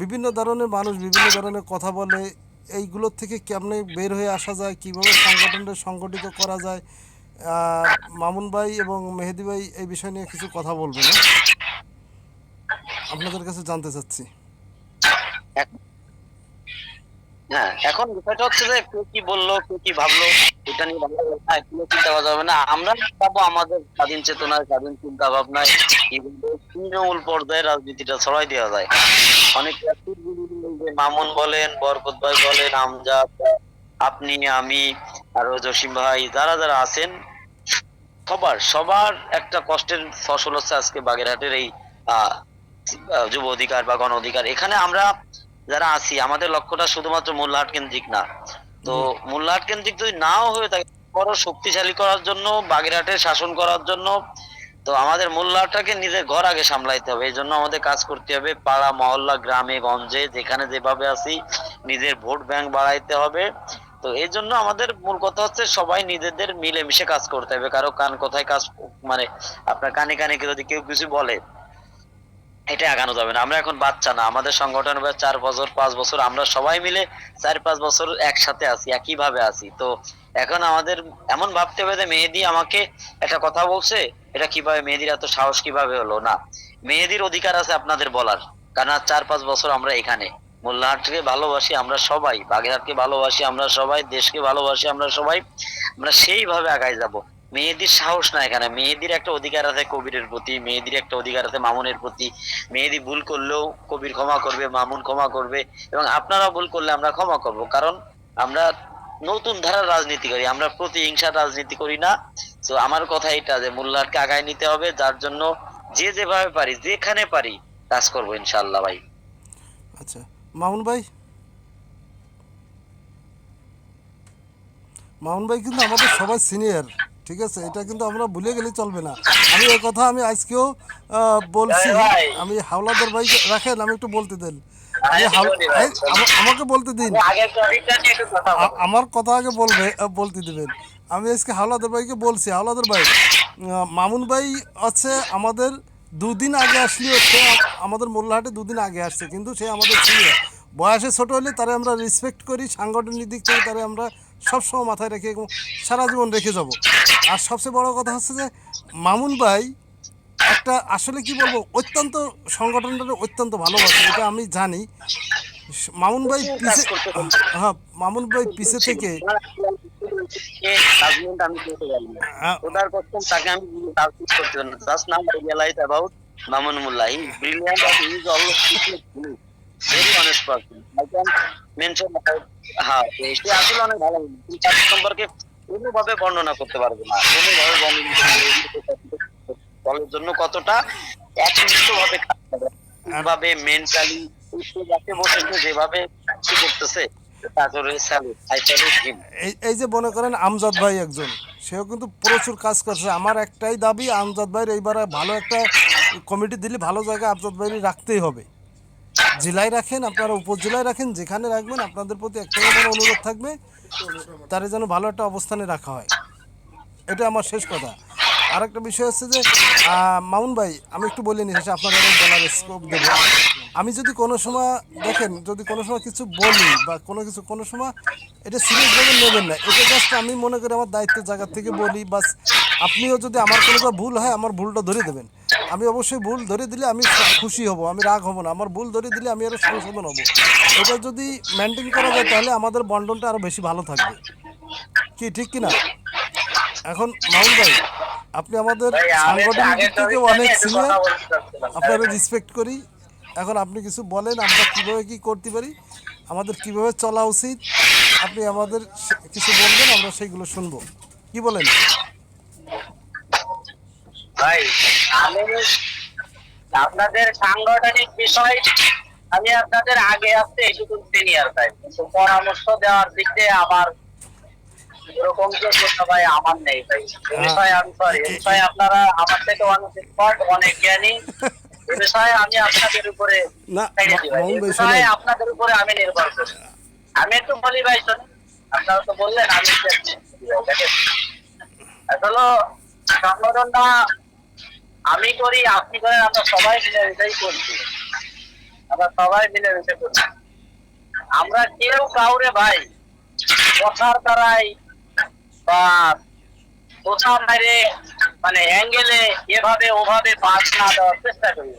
বিভিন্ন ধরনের মানুষ বিভিন্ন ধরনের কথা বলে। এইগুলোর থেকে কেমনে বের হয়ে আসা যায়? কীভাবে সংগঠনটা সংগঠিত করা যায়? মামুন ভাই এবং মেহেদি ভাই এই বিষয় নিয়ে কিছু কথা বলবেন হ্যাঁ? আপনাদের কাছে জানতে চাচ্ছি। হ্যাঁ এখন বিষয়টা হচ্ছে যে কে কি বলল, কে কি ভাবলো? এটা নিয়ে এগুলো চিন্তা করা যাবে না। আমরা পাবো আমাদের স্বাধীন চেতনায় স্বাধীন চিন্তা ভাবনায় তৃণমূল পর্যায়ে রাজনীতিটা ছড়াই দেওয়া যায়। অনেক মামুন বলেন, বরকত ভাই বলেন, আমজাদ, আপনি, আমি, আরও জসিম ভাই, যারা যারা আছেন, সবার সবার একটা কষ্টের ফসল হচ্ছে আজকে বাগেরহাটের এই যুব অধিকার বা গণ অধিকার। এখানে আমরা যারা আছি, আমাদের লক্ষ্যটা শুধুমাত্র মূল্যহাট কেন্দ্রিক না। তো মূল্যহাট কেন্দ্রিক যদি নাও হয়ে থাকে বড় শক্তিশালী করার জন্য বাগেরহাটের শাসন করার জন্য, তো আমাদের মূল্যহাটটাকে নিজের ঘর আগে সামলাইতে হবে। এই জন্য আমাদের কাজ করতে হবে পাড়া, মহল্লা, গ্রামে, গঞ্জে, যেখানে যেভাবে আছি, নিজের ভোট ব্যাংক বাড়াইতে হবে। তো এই জন্য আমাদের মূল কথা হচ্ছে সবাই নিজেদের মিলেমিশে কাজ করতে হবে। কারও কান কোথায় কাজ মানে আপনার কানে কানে যদি কেউ কিছু বলে এটা আগানো যাবে না। আমরা এখন বাচ্চা না। আমাদের সংগঠন চার বছর, পাঁচ বছর। আমরা সবাই মিলে চার, পাঁচ বছর একসাথে আছি, একইভাবে আছি। তো এখন আমাদের এমন ভাবতে হবে যে মেহেদি আমাকে একটা কথা বলছে, এটা কীভাবে, মেহেদির এত সাহস কীভাবে হলো? না, মেহেদির অধিকার আছে আপনাদের বলার। কারণ আজ চার, পাঁচ বছর আমরা এখানে। মোল্লাহাটকে ভালোবাসি আমরা সবাই, বাগেরহাটকে ভালোবাসি আমরা সবাই, দেশকে ভালোবাসি আমরা সবাই। আমরা সেইভাবে আগায় যাব। মেহেদির সাহস না এখানে। মেহেদির একটা অধিকার আছে কবিরের প্রতি মেহেদির একটা অধিকার আছে মামুনের প্রতি। মেহেদি ভুল করলেও কবির ক্ষমা করবে, মামুন ক্ষমা করবে এবং আপনারা ভুল করলে আমরা ক্ষমা করব। কারণ আমরা নতুন ধারার রাজনীতি করি, আমরা প্রতিহিংসার রাজনীতি করি না। তো আমার কথা এটা যে মোল্লাহাটকে আগায় নিতে হবে, যার জন্য যে যেভাবে পারি, যেখানে পারি কাজ করব ইনশাল্লাহ ভাই। আচ্ছা মামুন ভাই? মামুন ভাই কিন্তু আমাদের সবাই সিনিয়র ঠিক আছে? এটা কিন্তু আমরা ভুলে গেলে চলবে না। আমি এই কথা আমি আজকেও বলছি। আমি হাওলাদার ভাই রাখেন আমি একটু বলতে দেন। আমাকে বলতে দিন। আমার কথা আগে বলবে বলতে দিবেন। আমি আজকে হাওলাদার ভাইকে বলছি হাওলাদার ভাই মামুন ভাই আছে আমাদের দুদিন আগে আসলেও সে আমাদের মোল্লাহাটে দুদিন আগে আসছে কিন্তু সে আমাদের সিনিয়র বয়সে ছোট হলে তারে আমরা রেসপেক্ট করি সাংগঠনিক দিক থেকে তারে আমরা সবসময় মাথায় রেখে সারা জীবন রেখে যাব। আর সবচেয়ে বড় কথা হচ্ছে যে মামুন ভাই একটা আসলে কি বলব অত্যন্ত সংগঠনটা অত্যন্ত ভালোবাসে এটা আমি জানি। মামুন ভাই পিছে হ্যাঁ মামুন ভাই পিছে থেকে Judgment আমি করতে পারি না। আহ, ওটার question তাকে আমি judge করতে পারি না। Just now I realized about Mamun Mullah. He is brilliant and he is always speaking true. Very honest person. I can mention about হ্যাঁ সে আসলে অনেক ভালো। কিন্তু তার সম্পর্কে কোনোভাবে বর্ণনা করতে পারব না কোনোভাবে বর্ণনা। দলের জন্য কতটা একনিষ্ঠ ভাবে কাজ মেন্টালি যাকে বসেছে যেভাবে করতেছে আই এই যে মনে করেন আমজাদ ভাই একজন, সেও কিন্তু প্রচুর কাজ করছে আমার একটাই দাবি, আমজাদ ভাইয়ের এইবারে ভালো একটা কমিটি দিলে ভালো জায়গায় আমজাদ ভাইয়ের রাখতেই হবে জেলায় রাখেন, আপনারা উপজেলায় রাখেন, যেখানে রাখবেন, আপনাদের প্রতি একটা আমার অনুরোধ থাকবে, তারে যেন ভালো একটা অবস্থানে রাখা হয়। এটা আমার শেষ কথা। আর একটা বিষয় হচ্ছে যে মামুন ভাই, আমি একটু বলে নিই শেষে আপনাদের বলার স্কোপ দেবো। আমি যদি কোনো সময় দেখেন যদি কোনো সময় কিছু বলি বা কোনো কিছু কোনো সময় এটা সিরিয়াসভাবে নেবেন না। এটা জাস্ট আমি মনে করি আমার দায়িত্বের জায়গা থেকে বলি বাস আপনিও যদি আমার কোনো ভুল হয় আমার ভুলটা ধরে দেবেন। আমি অবশ্যই ভুল ধরে দিলে আমি খুশি হব আমি রাগ হব না। আমার ভুল ধরে দিলে আমি আরও সংশোধন হব। এটা যদি মেনটেন করা যায় তাহলে আমাদের বন্টনটা আরও বেশি ভালো থাকবে। কি ঠিক কি না এখন মামুন ভাই আপনি আমাদের সাংগঠনিক দিক থেকে অনেক সিনিয়র আপনারা রেসপেক্ট করি। এখন আপনি কিছু বলেন, আমরা কীভাবে কি করতে পারি? আমাদের কীভাবে চলা উচিত? আপনি আমাদের কিছু বলবেন, আমরা সেইগুলো শুনব। কি বলেন? ভাই, আমি আপনাদের সাংগঠনিক বিষয় আমি আপনাদের আগে আসতে এইটুকু সিনিয়র ভাই। কিন্তু পরামর্শ দেওয়ার দিক আমার এরকম ভাই আমার নেই, ভাই। আমি সরি আপনারা আমার থেকে অনেক অনেক জ্ঞানী। বিষয়ে আমি আপনাদের উপরে না, বিষয়ে আপনাদের উপরে আমি নির্ভর করি। আমি একটু বলি ভাই শোনেন। আপনারা তো বললেন আমি আসলে সংগঠনটা আমি করি আপনি করেন আমরা সবাই মিলে এটাই করছি। আমরা সবাই মিলে মিশে করি আমরা কেউ কাউরে ভাই কথার দ্বারাই বা কোথাও বাইরে মানে অ্যাঙ্গেলে এভাবে ওভাবে পাস না দেওয়ার চেষ্টা করি।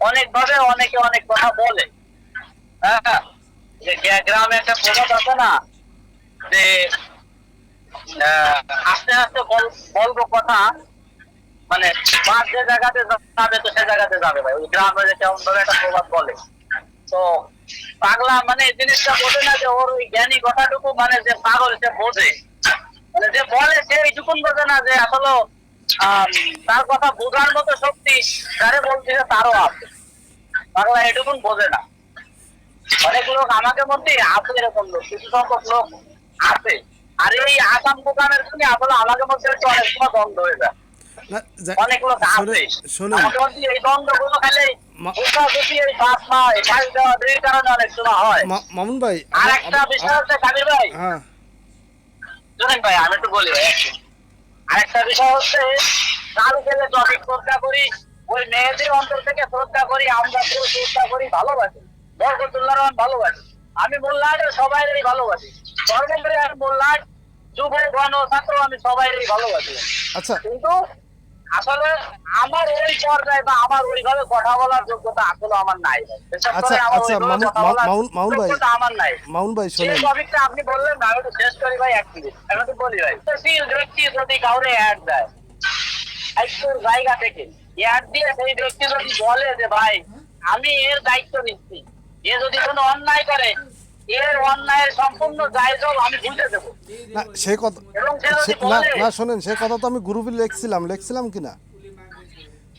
অনেক ভাবে অনেকে অনেক কথা বলে। হ্যাঁ যে গ্রামে একটা প্রবাদ আছে না, যে আস্তে আস্তে বল- বলব কথা মানে বাস যে জায়গাতে যাবে তো সে জায়গাতে যাবে ভাই। ওই গ্রামে কেমন ভাবে একটা প্রবাদ বলে। তো পাগলা মানে জিনিসটা বোঝে না যে ওর ওই জ্ঞানী কথাটুকু মানে যে পাগল সে বোঝে। যে বলে সে এইটুকুন বোঝে না যে আসলে তার কথা বোঝার মতো শক্তি যারে বলছে তারও আছে। পাগলা এটুকুন বোঝে না। অনেক লোক আমাকে মধ্যে আছে এরকম লোক কিছু সংখ্যক লোক আছে। আর এই আসাম দোকানের জন্য আসলে আমাদের মধ্যে একটু অনেক সময় দ্বন্দ্ব হয়ে যায়। অনেক লোক আছে। শোনেন মধ্যে এই দ্বন্দ্বগুলো খালি হয়। মামুন ভাই আর একটা বিষয় হচ্ছে কাবির ভাই হ্যাঁ। শুনেন ভাই আমি একটু বলি ভাই আরেকটা বিষয় হচ্ছে কাল গেলে টপিক শ্রদ্ধা করি ওই মেয়েদের অন্তর থেকে শ্রদ্ধা করি আমরা শ্রদ্ধা করি ভালোবাসি। বরকতুল্লাহ রহমান ভালোবাসি। আমি মোল্লাদের সবাইয়েরই ভালোবাসি। আর মোল্লার যুব গণ ছাত্র আমি সবাইয়েরই ভালোবাসি। আচ্ছা। কিন্তু আসলে আমার ওই পর্যায়ে বা আমার ওইভাবে কথা বলার যোগ্যতা আসলে আমার নাই। আচ্ছা, আচ্ছা, মামুন ভাই। আমার নাই। মামুন ভাই শোনেন। টপিকটা আপনি বললেন না আমি একটু শেষ করি ভাই এক মিনিট আমি বলি ভাই সেই ব্যক্তি যদি কাউরে অ্যাড দেয়। একটু জায়গা থেকে অ্যাড দিয়ে সেই ব্যক্তি যদি বলে যে ভাই আমি এর দায়িত্ব নিচ্ছি। এ যদি কোনো অন্যায় করে এর অন্যায়ের সম্পূর্ণ দায়িত্ব আমি বুঝে দেবো। না সে কথা না না শোনেন সে কথা তো আমি গ্রুপে লিখছিলাম লিখছিলাম কি না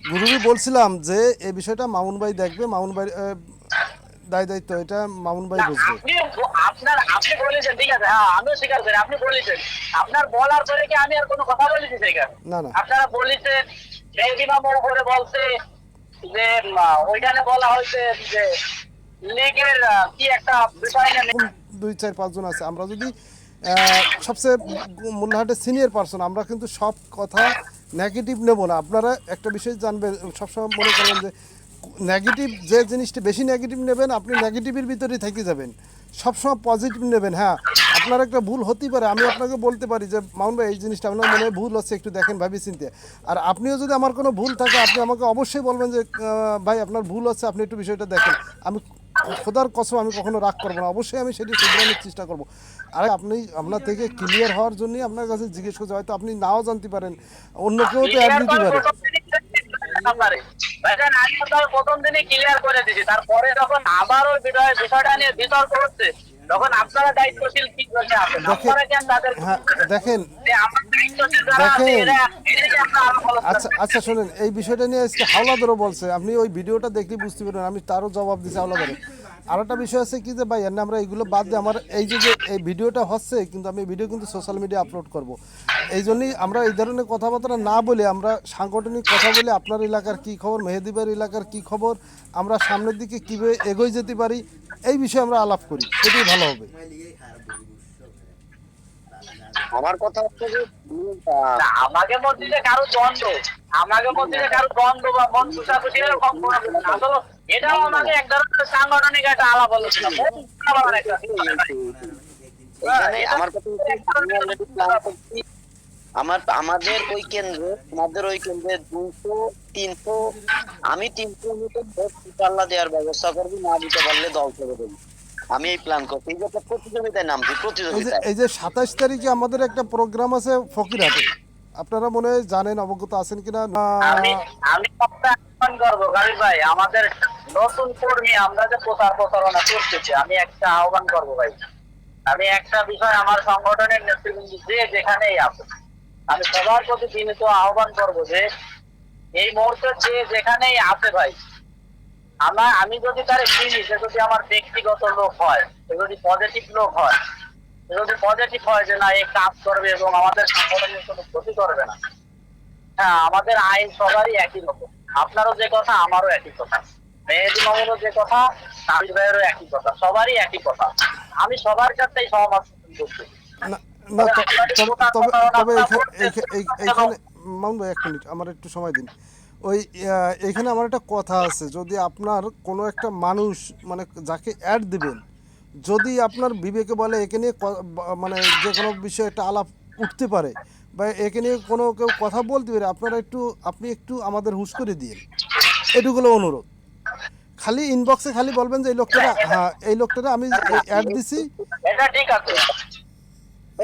গ্রুপে বলছিলাম যে এই বিষয়টা মামুন ভাই দেখবে মামুন ভাই দায় দায়িত্ব এটা মামুন ভাই বুঝবে। আপনার আপনি বলেছেন ঠিক আছে হ্যাঁ আমিও স্বীকার করি আপনি বলেছেন। আপনার বলার পরে কি আমি আর কোনো কথা বলেছি সেখানে? না না। আপনারা বলেছেন মেহদিমা মোড় করে বলছে যে ওইখানে বলা হয়েছে যে কি একটা বিষয় দুই, চার পাঁচজন আছে। আমরা যদি সবচেয়ে মোল্লাহাটের সিনিয়র পার্সন আমরা কিন্তু সব কথা নেগেটিভ নেব না। আপনারা একটা বিষয় জানবেন, সবসময় মনে করবেন যে নেগেটিভ যে জিনিসটা বেশি নেগেটিভ নেবেন, আপনি নেগেটিভের ভিতরে থেকে যাবেন। সবসময় পজিটিভ নেবেন হ্যাঁ। আপনার একটা ভুল হতেই পারে। আমি আপনাকে বলতে পারি যে মাউন ভাই, এই জিনিসটা আপনার মনে ভুল হচ্ছে, একটু দেখেন ভাবি চিনতে। আর আপনিও যদি আমার কোনো ভুল থাকে, আপনি আমাকে অবশ্যই বলবেন যে ভাই, আপনার ভুল হচ্ছে, আপনি একটু বিষয়টা দেখেন। আমি খোদার কসম, আমি কখনো রাগ করব না। অবশ্যই আমি সেটি শুধরানোর চেষ্টা করব। আর আপনি আপনার থেকে ক্লিয়ার হওয়ার জন্যই আপনার কাছে জিজ্ঞেস করছি, হয়তো আপনি নাও জানতে পারেন। অন্য কেউ তো অ্যাড পারে। আমি প্রথম দিনই ক্লিয়ার করে দিছি তারপরে যখন আবার ওই বিষয়টা নিয়ে বিতর্ক হচ্ছে তখন আপনারা দায়িত্বশীল কি আছেন দেখেন- আপনারা কেন তাদের হ্যাঁ দেখেন আচ্ছা আচ্ছা শোনেন এই বিষয়টা নিয়ে আজকে হাওলাদারও বলছে আপনি ওই ভিডিওটা দেখলে বুঝতে পারবেন আমি তারও জবাব দিচ্ছি হাওলাদারে আর একটা বিষয় আছে কি যে ভাই আমরা এইগুলো বাদ দিয়ে আমার এই যে এই ভিডিওটা হচ্ছে কিন্তু আমি ভিডিও কিন্তু সোশ্যাল মিডিয়া আপলোড করব। এই জন্যই আমরা এই ধরনের কথাবার্তা না বলে আমরা সাংগঠনিক কথা বলে আপনার এলাকার কি খবর মেহেদিবার এলাকার কি খবর আমরা সামনের দিকে কীভাবে এগোয় যেতে পারি এই বিষয়ে আমরা আলাপ করি এটাই ভালো হবে। আমার কথা হচ্ছে যে আমাকে মধ্যে যে কারও দ্বন্দ্ব আমাকে মধ্যে যে কারও দ্বন্দ্ব বা মন এরকম কিছু আসলে এটাও আমাকে এক ধরনের সাংগঠনিক একটা আলাপ আলোচনা মন খারাপ একটা এখানে আমার। আমার আমাদের ওই কেন্দ্রে আমাদের ওই কেন্দ্রে দুশো তিনশো আমি তিনশো মতো ভোট পাল্লা দেওয়ার ব্যবস্থা করব না দিতে পারলে দল করে দেবো। আমি এই প্ল্যান করছি। এই যে একটা প্রতিযোগিতায় নামছি এই যে প্রতিযোগিতায়। এই যে সাতাশ তারিখে আমাদের একটা প্রোগ্রাম আছে ফকিরহাটে। আপনারা মনে হয় জানেন অবগত আছেন কিনা? না। আমি আমি করব গালিব ভাই, আমাদের নতুন কর্মী, আমরা যে প্রচার প্রচারণা করতেছি, আমি একটা আহ্বান করব ভাই। আমি একটা বিষয় আমার সংগঠনের নেতৃবৃন্দ যে যেখানেই আছে আমি সবার প্রতি বিনীত আহ্বান করব যে এই মুহূর্তে যে যেখানেই আছে ভাই, আমার, আমি যদি তার চিনি, সে যদি আমার ব্যক্তিগত লোক হয়, সে যদি পজিটিভ লোক হয়, সে যদি পজিটিভ হয় যে না এই কাজ করবে এবং আমাদের সংগঠনের কোনো ক্ষতি করবে না। হ্যাঁ আমাদের আইন সবারই একই রকম। আপনারও যে কথা আমারও একই কথা। মেহেদি মামুনও যে কথা সাবির ভাইয়েরও একই কথা। সবারই একই কথা। আমি সবার কাছেই সহমত করছি। না তবে মামুন ভাই এক মিনিট আমার একটু সময় দিন। ওই এখানে আমার একটা কথা আছে। যদি আপনার কোনো একটা মানুষ মানে যাকে অ্যাড দিবেন যদি আপনার বিবেকে বলে একে নিয়ে মানে যে কোনো বিষয়ে একটা আলাপ উঠতে পারে বা একে নিয়ে কোনো কেউ কথা বলতে পারে আপনারা একটু আপনি একটু আমাদের হুশ করে দিন এটুকুলো অনুরোধ। খালি ইনবক্সে খালি বলবেন যে এই লোকটা হ্যাঁ এই লোকটা আমি অ্যাড দিছি। এটা ঠিক আছে।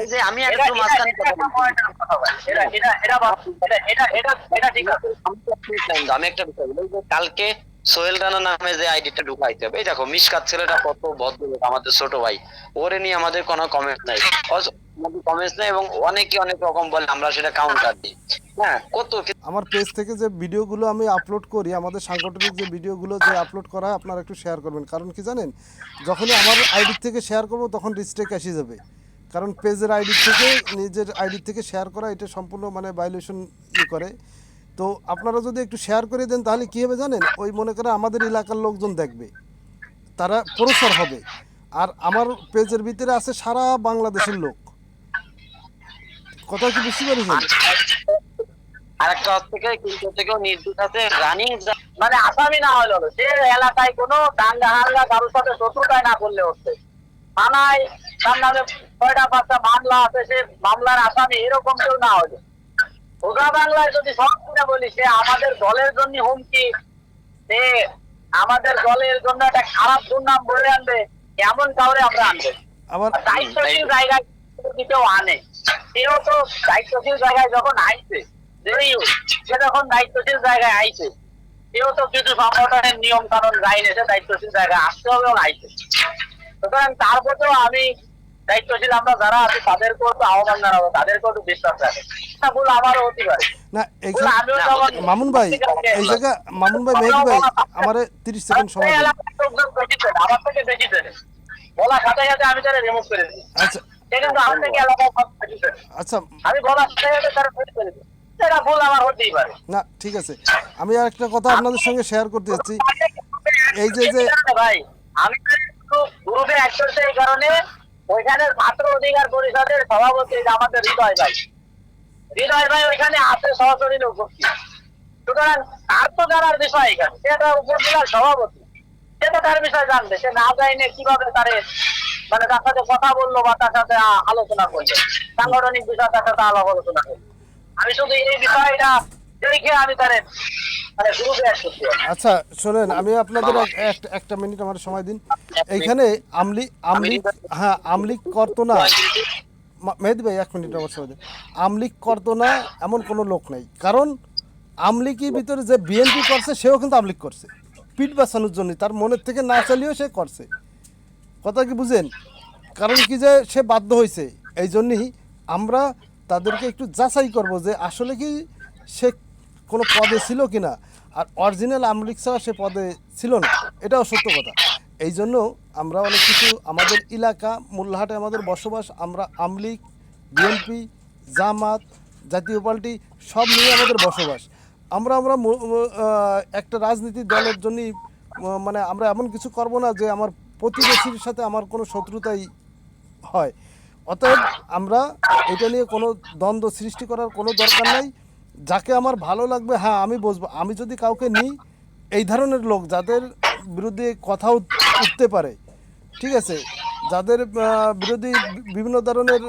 এই যে আমি একটু মাঝখানে এটা একটা point এর কথা ভাই। এটা এটা এটা এটা এটা এটা এটা ঠিক আছে। আমি তো একটু time দাও, আমি একটা বিষয় বলি, কালকে সোহেল রানা নামে যে আইডিটা ঢুকাইতে হবে। এই দেখো মিসকাত ছেলেটা কত ভদ্রলোক আমাদের ছোট ভাই। ওরে নিয়ে আমাদের কোনো কমেন্ট নাই। কমেন্টস নাই এবং অনেকে অনেক রকম বলে আমরা সেটা কাউন্টার দিই। হ্যাঁ কত আমার পেজ থেকে যে ভিডিওগুলো আমি আপলোড করি, আমাদের সাংগঠনিক যে ভিডিওগুলো যে আপলোড করা হয়, আপনারা একটু শেয়ার করবেন। কারণ কি জানেন? যখনই আমার আইডি থেকে শেয়ার করব, তখন রিস্ট্রেক এসে যাবে। কারণ পেজের আইডি থেকে, নিজের আইডি থেকে শেয়ার করা, এটা সম্পূর্ণ মানে ভাইলেশন ই করে। তো আপনারা যদি একটু শেয়ার করে দেন, তাহলে কী হবে জানেন? ওই মনে করে আমাদের এলাকার লোকজন দেখবে, তারা প্রসার হবে। আর আমার পেজের ভিতরে আছে সারা বাংলাদেশের লোক। কথা কি বুঝতে পেরেছেন? হচ্ছে কিন্তু রানিং মানে আসামি না সে এলাকায় কোনো কারোর সাথে না করলে হচ্ছে। থানায় ছয়টা, পাঁচটা মামলা আছে, সে মামলার আসামি এরকম কেউ না হলো। সোজা বাংলায় যদি সব শুনে বলি সে আমাদের দলের জন্য হুমকি। সে আমাদের দলের জন্য একটা খারাপ দুর্নাম বলে আনবে এমন কাউরে আমরা আনব আবার দায়িত্বশীল জায়গায় কেউ আনে। সেও তো দায়িত্বশীল জায়গায় যখন আইছে সে যখন দায়িত্বশীল জায়গায় আইছে সেও তো কিছু সংগঠনের নিয়ম কানুন গাইন এসে দায়িত্বশীল জায়গায় আসতে হবে এবং আইছে। সুতরাং তার প্রতিও আমি দায়িত্বশীল আমরা যারা আছি তাদেরকেও তো আহ্বান জানাব তাদেরকেও তো বিশ্বাস রাখে। ভুল আমারও হতে পারে। না এইখানে আমিও যখন মামুন ভাই এই জায়গা মামুন ভাই মেহেদি ভাই আমার তিরিশ সেকেন্ড সময় এই দিন। এলাকার লোকজন বেশি চেনে, আমার থেকে বেশি চেনে। বলা সাথে সাথে আমি তারা রিমুভ করে দিই। আচ্ছা। সে কিন্তু আমার থেকে এলাকায় সব বেশি চেনে। আচ্ছা। আমি বলার সাথে সাথে তারা করে দিই সেটা ভুল আমার হতেই পারে। না ঠিক আছে। আমি আর একটা কথা আপনাদের সঙ্গে শেয়ার করতে যাচ্ছি। এই যে যে ভাই। আমি গ্রুপে অ্যাড এই কারণে ওইখানে ছাত্র অধিকার পরিষদের সভাপতি আমাদের হৃদয় ভাই। হৃদয় ভাই ওইখানে আছে, সরাসরি লোক সুতরাং তার তো জানার বিষয় এখানে। সেটা উপজেলার সভাপতি। সে তো তার বিষয় জানবে। সে না জানে কীভাবে তারে মানে তার সাথে কথা বলল বা তার সাথে আলোচনা করল। সাংগঠনিক বিষয় তার সাথে আলোচনা করল। আমি শুধু এই বিষয়টা দেখে আমি তারে মানে। আচ্ছা শোনেন, আমি আপনাদের এক- এক- একটা মিনিট আমার সময় দিন। এইখানে আমলি আমলিক হ্যাঁ আমলিক করতো না মেহেদি ভাই, এক মিনিট আমার সময় দিন। আমলিক করতো না এমন কোনো লোক নাই। কারণ আমলিকের ভিতরে যে বিএনপি করছে, সেও কিন্তু আমলিক করছে। পিঠ বাঁচানোর জন্য, তার মনের থেকে না চালিয়েও সে করছে। কথা কি বুঝেন? কারণ কি যে সে বাধ্য হয়েছে। এই জন্যই আমরা তাদেরকে একটু যাচাই করব যে আসলে কি সে কোনো পদে ছিল কি না আর অরিজিনাল আমলিক ছাড়া সে পদে ছিল না, এটাও সত্য কথা। এই জন্য আমরা অনেক কিছু আমাদের এলাকা মোল্লাহাটে আমাদের বসবাস, আমরা আমলিক, বিএনপি, জামাত, জাতীয় পার্টি, সব নিয়ে আমাদের বসবাস। আমরা আমরা একটা রাজনীতি দলের জন্যই মানে আমরা এমন কিছু করব না যে আমার প্রতিবেশীর সাথে আমার কোনো শত্রুতাই হয়। অতএব আমরা এটা নিয়ে কোনো দ্বন্দ্ব সৃষ্টি করার কোনো দরকার নাই। যাকে আমার ভালো লাগবে হ্যাঁ আমি বসবো। আমি যদি কাউকে নিই এই ধরনের লোক যাদের বিরুদ্ধে কথা উঠতে পারে ঠিক আছে? যাদের বিরোধী বিভিন্ন ধরনের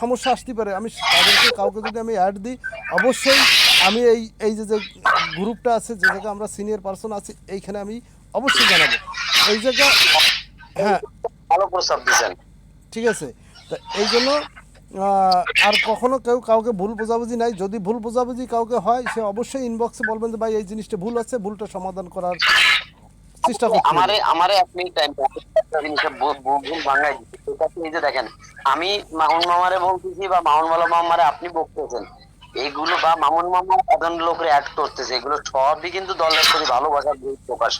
সমস্যা আসতে পারে আমি তাদেরকে কাউকে যদি আমি অ্যাড দিই অবশ্যই আমি এই এই যে যে গ্রুপটা আছে যে জায়গায় আমরা সিনিয়র পার্সন আছি এইখানে আমি অবশ্যই জানাব। এই জায়গা হ্যাঁ। ঠিক আছে? তা এই জন্য আর কখনো কেউ কাউকে ভুল বোঝাবুঝি নাই। যদি ভুল বোঝাবুঝি কাউকে হয়, সে অবশ্যই ইনবক্সে বলবেন যে, ভাই, এই জিনিসটা ভুল আছে ভুলটা সমাধান করার চেষ্টা করতে আমারে আমারে মিনিট টাইম ভুল ভাঙাই এই যে দেখেন, আমি মামুন মামারে বলতেছি বা মামুন মালা মামারে আপনি বলতেছেন এইগুলো বা মামুন মামা সাধারণ লোকরে অ্যাড করতেছে। এগুলো সবই কিন্তু দলের প্রতি ভালোবাসার বই প্রকাশ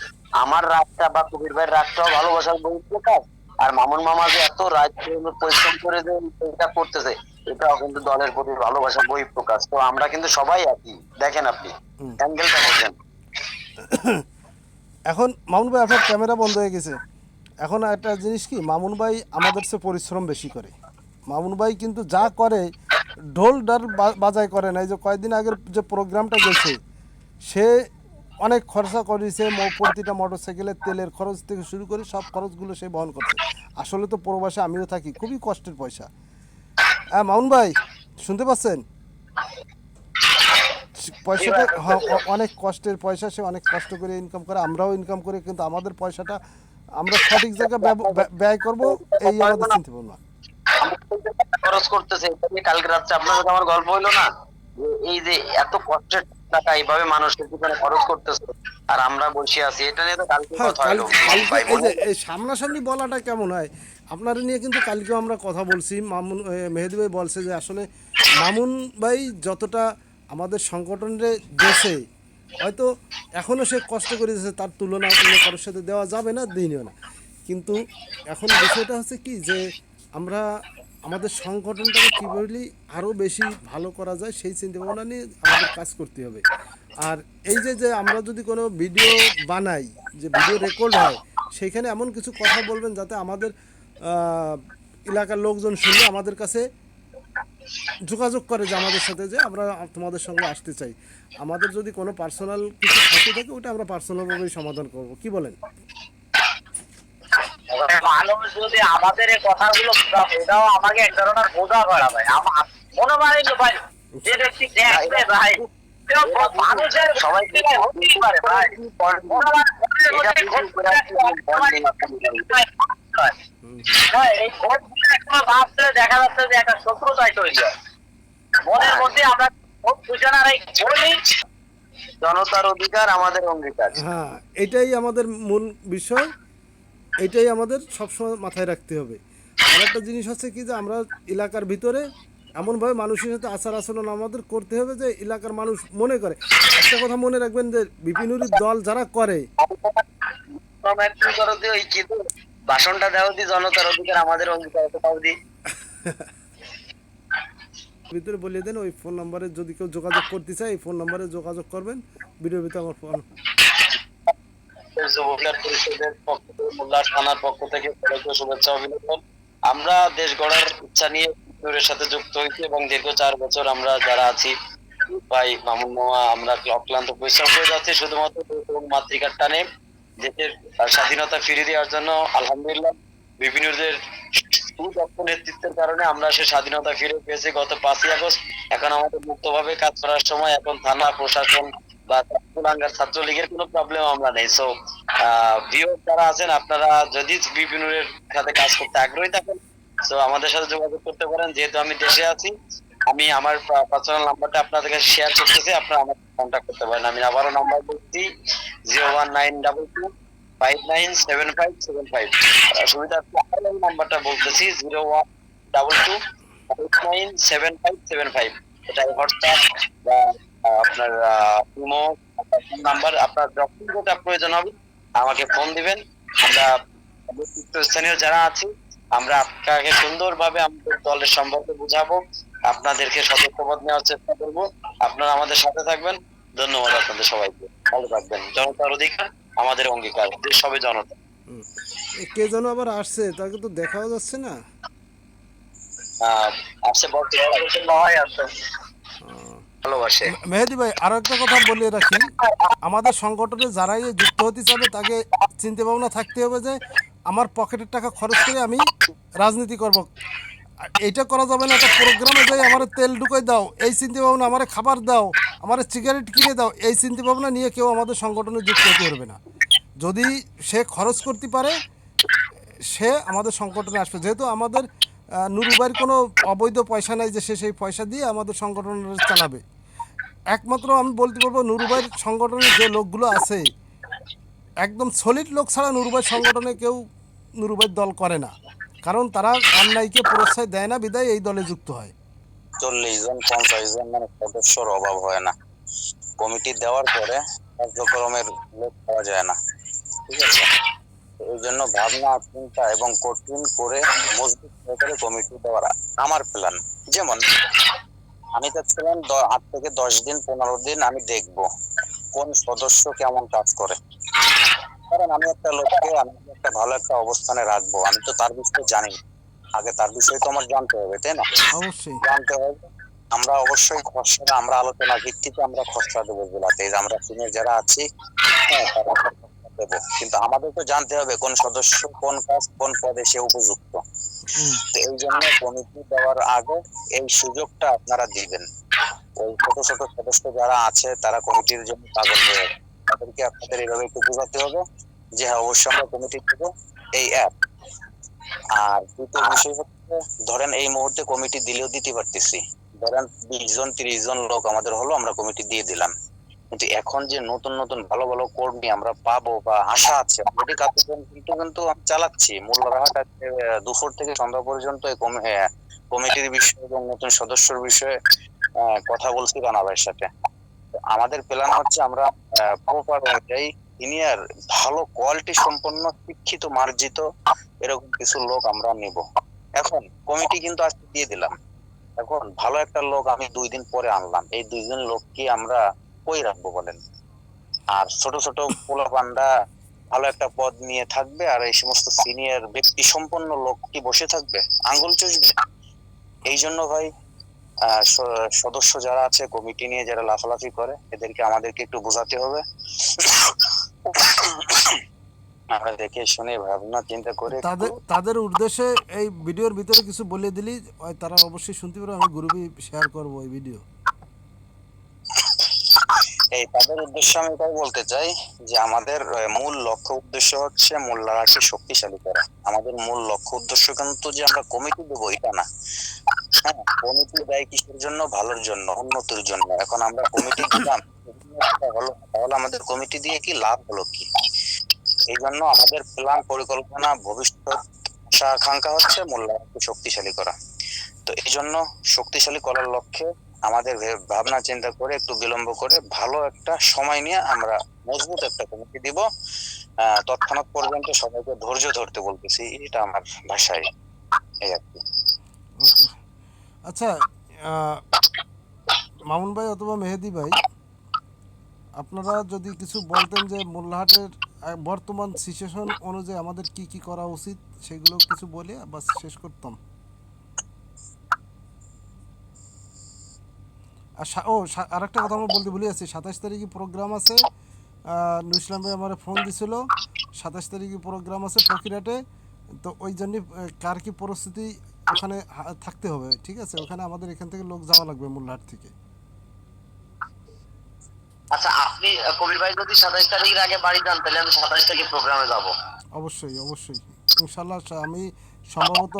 আমার রাগটা বা কবির ভাইয়ের রাগটাও ভালোবাসার বই প্রকাশ আর মামুন মামা যে এত রাজ পরিশ্রম করে যে এটা করতেছে এটাও কিন্তু দলের প্রতি ভালোবাসার বই প্রকাশ তো আমরা কিন্তু সবাই একই। দেখেন আপনি অ্যাঙ্গেলটা বলছেন এখন মামুন ভাই আপনার ক্যামেরা বন্ধ হয়ে গেছে। এখন একটা জিনিস কি মামুন ভাই আমাদের চেয়ে পরিশ্রম বেশি করে। মামুন ভাই কিন্তু যা করে ঢোল ডার বা- বাজাই করে না। এই যে কয়েকদিন আগের যে প্রোগ্রামটা গেছে সে অনেক খরচা করেছে প্রতিটা মোটর সাইকেলের তেলের খরচ থেকে শুরু করে সব খরচগুলো সে বহন করছে। আসলে তো প্রবাসে আমিও থাকি খুবই কষ্টের পয়সা। হ্যাঁ মামুন ভাই শুনতে পাচ্ছেন? পয়সাটা হ্যাঁ, অনেক কষ্টের পয়সা সে অনেক কষ্ট করে ইনকাম করে আমরাও ইনকাম করি কিন্তু আমাদের পয়সাটা আমরা সঠিক জায়গায় ব্যয়- ব্যয় করব এই আমাদের চিন্তা ভাবনা খরচ করতেছে কালকে রাত্রে আপনার সাথে আমার গল্প হইল না এই যে এত কষ্টের টাকা এইভাবে মানুষের পিছনে খরচ করতেছে। আর আমরা বসে আছি এটা নিয়ে তো কালকে হ্যাঁ কথা হলো। এই সামনাসামনি বলাটা কেমন হয়? আপনারা নিয়ে কিন্তু কালকেও আমরা কথা বলছি। মামুন মেহেদি ভাই বলছে যে আসলে মামুন ভাই যতটা আমাদের সংগঠনের দেশে হয়তো এখনও সে কষ্ট করে দিয়েছে তার তুলনা অন্য কারোর সাথে দেওয়া যাবে না দিনও না। কিন্তু এখন বিষয়টা হচ্ছে কি যে আমরা আমাদের সংগঠনটাকে কীভাবে আরও বেশি ভালো করা যায় সেই চিন্তা ভাবনা নিয়ে আমাদের কাজ করতে হবে। আর এই যে যে আমরা যদি কোনো ভিডিও বানাই, যে ভিডিও রেকর্ড হয়, সেখানে এমন কিছু কথা বলবেন যাতে আমাদের এলাকার লোকজন শুনে আমাদের কাছে যোগাযোগ করে যে আমাদের সাথে যে আমরা তোমাদের সঙ্গে আসতে চাই। আমাদের যদি কোনো পার্সোনাল কিছু থাকে থাকে, ওটা আমরা পার্সোনালভাবেই সমাধান করব। কি বলেন? মানুষ যদি আমাদের এই কথাগুলো এটাও আমাকে এক ধরনের বোঝা করা ভাই। আমার মনে হয় ভাই যে ব্যক্তি দেখবে ভাই মানুষের সবাই হতেই পারে হয় এই দেখা যাচ্ছে যে একটা শত্রুতায় তৈরি হয়। মনের মধ্যে আমরা ভোট এই বলি জনতার অধিকার আমাদের অঙ্গীকার। হ্যাঁ এটাই আমাদের মূল বিষয়। এটাই আমাদের সবসময় মাথায় রাখতে হবে। আর একটা জিনিস হচ্ছে কি যে আমরা এলাকার ভিতরে এমনভাবে মানুষের সাথে আচার আচরণ আমাদের করতে হবে যে এলাকার মানুষ মনে করে। একটা কথা মনে রাখবেন যে বিপিনুরির দল যারা করে দি, ভাষণটা জনতার অধিকার আমাদের অঙ্গীকার দি। ভিতরে বলিয়ে দেন ওই ফোন নাম্বারে যদি কেউ যোগাযোগ করতে চায় এই ফোন নাম্বারে যোগাযোগ করবেন। ভিডিও ভিতরে আমার ফোন। পরিষদের পক্ষ থেকে, মোল্লা থানার পক্ষ থেকে শুভেচ্ছা অভিনন্দন। আমরা দেশ গড়ার ইচ্ছা নিয়ে বিপ্লবের সাথে যুক্ত হয়েছি এবং দীর্ঘ চার বছর আমরা যারা আছি, ভাই, মামুন মামা, আমরা অক্লান্ত পরিশ্রম করে যাচ্ছি, শুধুমাত্র মাতৃকার টানে। দেশের স্বাধীনতা ফিরিয়ে দেওয়ার জন্য আলহামদুলিল্লাহ বিভিন্নদের সুদক্ষ নেতৃত্বের কারণে আমরা সে স্বাধীনতা ফিরে পেয়েছি গত পাঁচই আগস্ট। এখন আমাদের মুক্তভাবে কাজ করার সময়, এখন থানা, প্রশাসন বা কুলাঙ্গার ছাত্রলীগের কোনো প্রবলেম আমরা নেই। সো ভিউয়ার যারা আছেন, আপনারা যদি বিপিনুরের সাথে কাজ করতে আগ্রহী থাকেন তো আমাদের সাথে যোগাযোগ করতে পারেন। যেহেতু আমি দেশে আছি, আমি আমার পার্সোনাল নাম্বারটা আপনাদেরকে শেয়ার করতেছি, আপনারা আমাকে কন্ট্যাক্ট করতে পারেন। আমি আবারও নাম্বার বলছি zero one nine double two five nine seven five seven five সুবিধা নাম্বারটা বলতেছি zero one double two five nine seven five seven five এটা হোয়াটসঅ্যাপ বা আপনার ইমো নাম্বার আপনার যখন যেটা প্রয়োজন হবে আমাকে ফোন দিবেন। আমরা স্থানীয় যারা আছি আমরা আপনাকে সুন্দরভাবে আমাদের দলের সম্পর্কে বুঝাবো। আপনাদেরকে সতর্কবাদ নেওয়ার চেষ্টা করব। আপনারা আমাদের সাথে থাকবেন। ধন্যবাদ আপনাদের সবাইকে। ভালো থাকবেন। জনতার অধিকার আমাদের অঙ্গীকার। দেশ সবে জনতা। কে যেন আবার আসছে তাকে তো দেখাও যাচ্ছে না। আহ, আসছে বর্তমানে। আছে ভালোবাসে। মেহেদি ভাই, আরও একটা কথা বলে রাখি। আমাদের সংগঠনে যারাই যুক্ত হতে চাবে, তাকে চিন্তা ভাবনা থাকতে হবে যে, আমার পকেটের টাকা খরচ করে আমি রাজনীতি করব। এইটা করা যাবে না, একটা প্রোগ্রামে যাই আমার তেল ঢুকাই দাও, এই চিন্তা ভাবনা আমার খাবার দাও, আমার সিগারেট কিনে দাও, এই চিন্তা ভাবনা নিয়ে কেউ আমাদের সংগঠনে যুক্ত হতে পারবে না। যদি সে খরচ করতে পারে, সে আমাদের সংগঠনে আসবে। যেহেতু আমাদের নুরুবাইয়ের কোনো অবৈধ পয়সা নাই যে সে সেই পয়সা দিয়ে আমাদের সংগঠন চালাবে। একমাত্র আমি বলতে পারব নুরুবাইয়ের সংগঠনে যে লোকগুলো আছে, একদম সলিড লোক ছাড়া নুরুবাই সংগঠনে কেউ নুরুবাইয়ের দল করে না। কারণ তারা অন্যায়কে প্রশ্রয় দেয় না বিদায় এই দলে যুক্ত হয়। চল্লিশ জন, পঞ্চাশ জন মানে সদস্যর অভাব হয় না। কমিটি দেওয়ার পরে কার্যক্রমের লোক পাওয়া যায় না। ঠিক আছে? এই জন্য ভাবনা, চিন্তা এবং কঠিন করে মজবুত সহকারে কমিটি দেওয়ার আমার প্ল্যান যেমন আমি চাচ্ছিলাম আট থেকে দশ দিন পনেরো দিন আমি দেখব কোন সদস্য কেমন কাজ করে। কারণ আমি একটা লোককে আমি একটা ভালো একটা অবস্থানে রাখব আমি তো তার বিষয়ে জানি। আগে তার বিষয়ে তো আমার জানতে হবে তাই না? অবশ্যই। জানতে হবে। আমরা অবশ্যই খসড়া আমরা আলোচনা ভিত্তিতে আমরা খসড়া দেবো জেলাতে। এই যে আমরা সিনিয়র যারা আছি হ্যাঁ, দেবো। কিন্তু আমাদের তো জানতে হবে কোন সদস্য কোন কাজ কোন পদে সে উপযুক্ত। এই জন্য কমিটি দেওয়ার আগে এই সুযোগটা আপনারা দিবেন। ওই ছোট ছোট সদস্য যারা আছে, তারা কমিটির জন্য পাগল হয়ে। তাদেরকে আপনাদের এইভাবে একটু বোঝাতে হবে যে হ্যাঁ অবশ্যই আমরা কমিটি দেবো এই অ্যাপ। আর দ্বিতীয় বিষয় হচ্ছে, ধরেন এই মুহূর্তে কমিটি দিলেও দিতে পারতেছি। ধরেন বিশ জন, তিরিশ জন লোক আমাদের হলো, আমরা কমিটি দিয়ে দিলাম। কিন্তু এখন যে নতুন নতুন ভালো ভালো কর্মী আমরা পাবো বা আশা আছে অলরেডি কার্যক্রম কিন্তু কিন্তু আমি চালাচ্ছি। মূল্যরাহাট আজকে দুপুর থেকে সন্ধ্যা পর্যন্ত কমিটির বিষয়ে এবং নতুন সদস্যর বিষয়ে কথা বলছি রানা ভাইয়ের সাথে। আমাদের প্ল্যান হচ্ছে আমরা প্রপার অনুযায়ী সিনিয়র ভালো কোয়ালিটি সম্পন্ন, শিক্ষিত, মার্জিত এরকম কিছু লোক আমরা নিব। এখন কমিটি কিন্তু আজকে দিয়ে দিলাম। এখন ভালো একটা লোক আমি দুই দিন পরে আনলাম। এই দুই দুইজন লোককে আমরা কই রাখব বলেন? আর ছোট ছোট পোলা পান্ডা ভালো একটা পদ নিয়ে থাকবে আর এই সমস্ত সিনিয়র ব্যক্তি সম্পন্ন লোক কি বসে থাকবে? আঙ্গুল চুষবে? এই জন্য ভাই সদস্য যারা আছে কমিটি নিয়ে যারা লাফালাফি করে, এদেরকে আমাদেরকে একটু বোঝাতে হবে। আমরা দেখে শুনে ভাবনা চিন্তা করে তাদের তাদের উদ্দেশ্যে এই ভিডিওর ভিতরে কিছু বলে দিলি তারা অবশ্যই শুনতে পারবে, আমি গ্রুপে শেয়ার করব এই ভিডিও এই তাদের উদ্দেশ্যে আমি এটাই বলতে চাই যে আমাদের মূল লক্ষ্য উদ্দেশ্য হচ্ছে মোল্লারাকে শক্তিশালী করা। আমাদের মূল লক্ষ্য উদ্দেশ্য কিন্তু যে আমরা কমিটি দেবো, এটা না। হ্যাঁ কমিটি দেয় কিসের জন্য? ভালোর জন্য, উন্নতির জন্য। এখন আমরা কমিটি দিলাম হলো তাহলে আমাদের কমিটি দিয়ে কি লাভ হলো কি? এই জন্য আমাদের প্ল্যান, পরিকল্পনা, ভবিষ্যৎ আশা, আকাঙ্ক্ষা হচ্ছে মোল্লারাকে শক্তিশালী করা। তো এই জন্য শক্তিশালী করার লক্ষ্যে আমাদের ভাবনা চিন্তা করে, একটু বিলম্ব করে ভালো একটা সময় নিয়ে আমরা মজবুত একটা কমিটি দিব। তৎক্ষণাৎ পর্যন্ত সবাইকে ধৈর্য ধরতে বলতেছি, এটা আমার ভাষায় এই আর কি। আচ্ছা মামুন ভাই অথবা মেহেদি ভাই, আপনারা যদি কিছু বলতেন যে মোল্লাহাটের বর্তমান সিচুয়েশন অনুযায়ী আমাদের কি কি করা উচিত, সেগুলো কিছু বলে বাস শেষ করতাম আর সা- ও আরেকটা কথা আমরা বলতে ভুলে যাচ্ছি সাতাশ তারিখে প্রোগ্রাম আছে। নুর ইসলাম ভাই আমার ফোন দিছিল। সাতাশ তারিখে প্রোগ্রাম আছে ফকিরাটে তো ওই জন্যে কার কি পরিস্থিতি ওখানে থাকতে হবে ঠিক আছে? ওখানে আমাদের এখান থেকে লোক যাওয়া লাগবে মোল্লাহাট থেকে। আচ্ছা আপনি কবির ভাই যদি সাতাইশ তারিখের আগে বাড়ি যান তাহলে আমি সাতাইশ তারিখে প্রোগ্রামে যাব। অবশ্যই অবশ্যই। ইনশাল্লাহ আমি সম্ভবত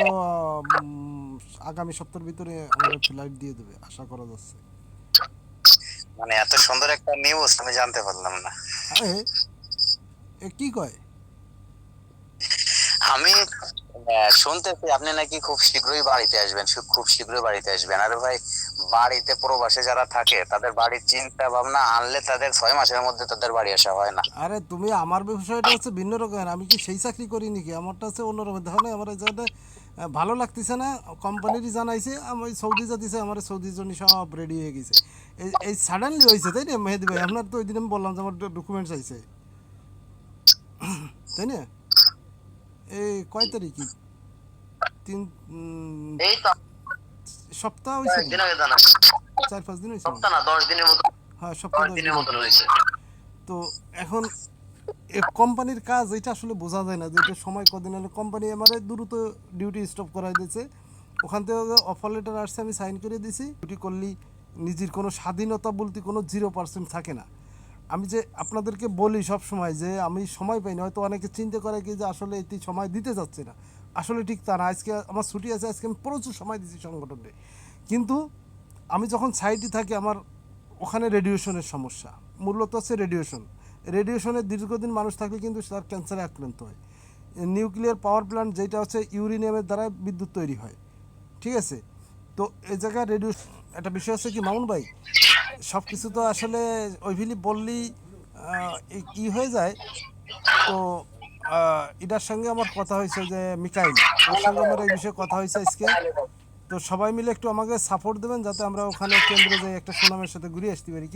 আগামী সপ্তাহের ভিতরে আমাদের ফ্লাইট দিয়ে দেবে আশা করা যাচ্ছে। মানে এত সুন্দর একটা নিউজ আমি জানতে পারলাম না। কি কয়? আমি শুনতেছি আপনি নাকি খুব শীঘ্রই বাড়িতে আসবেন খুব শীঘ্রই বাড়িতে আসবেন। আরে ভাই বাড়িতে প্রবাসে যারা থাকে তাদের বাড়ির চিন্তা ভাবনা আনলে তাদের ছয় মাসের মধ্যে তাদের বাড়ি আসা হয় না। আরে তুমি আমার বিষয়টা হচ্ছে ভিন্ন রকমের। আমি কি সেই চাকরি করি নাকি আমারটা হচ্ছে অন্যরকম না আমার ভালো লাগতেছে না। কোম্পানিরই জানাইছে আমি সৌদি জাতিছে আমার সৌদির জন্য সব রেডি হয়ে গেছে। এই এই সাডেনলি হয়েছে তাই না মেহেদি ভাই? আপনার তো ওই দিন আমি বললাম যে আমার ডকুমেন্টস আইছে তাই না? এই কয় তারিখই তিন সপ্তাহ হয়েছে একদিন আগে জানা। চার পাঁচ দিন হয়েছে। সপ্তাহ না দশ দিনের মতো হ্যাঁ সপ্তাহ দিনের। মতন হয়েছে। তো এখন কোম্পানির কাজ, এটা আসলে বোঝা যায় না যে এটা সময় কদিন হলে কোম্পানি আমার দ্রুত ডিউটি স্টপ করাই দিয়েছে। ওখান থেকে অফার লেটার আসছে, আমি সাইন করে দিয়েছি। ডিউটি করলেই নিজের কোনো স্বাধীনতা বলতে কোনো জিরো পার্সেন্ট থাকে না। আমি যে আপনাদেরকে বলি সব সময় যে আমি সময় পাই না হয়তো অনেকে চিন্তা করে কি যে আসলে এটি সময় দিতে যাচ্ছে না। আসলে ঠিক তা না, আজকে আমার ছুটি আছে, আজকে আমি প্রচুর সময় দিচ্ছি সংগঠনে কিন্তু আমি যখন সাইডে থাকি, আমার ওখানে রেডিয়েশনের সমস্যা, মূলত হচ্ছে রেডিয়েশন রেডিয়েশনের দীর্ঘদিন মানুষ থাকলে কিন্তু তার ক্যান্সারে আক্রান্ত হয়। নিউক্লিয়ার পাওয়ার প্ল্যান্ট যেটা হচ্ছে ইউরেনিয়ামের দ্বারা বিদ্যুৎ তৈরি হয়। ঠিক আছে? তো এই জায়গায় রেডিও, একটা বিষয় আছে কি, মামুন ভাই সব কিছু তো আসলে ওইভিলি বললেই ই হয়ে যায়। তো এটার সঙ্গে আমার কথা হয়েছে যে মিকাইল ওর সঙ্গে আমার এই বিষয়ে কথা হয়েছে আজকে। তো সবাই মিলে একটু আমাকে সাপোর্ট দেবেন যাতে আমরা ওখানে কেন্দ্রে যাই, একটা সুনামের সাথে ঘুরে আসতে পারি। কি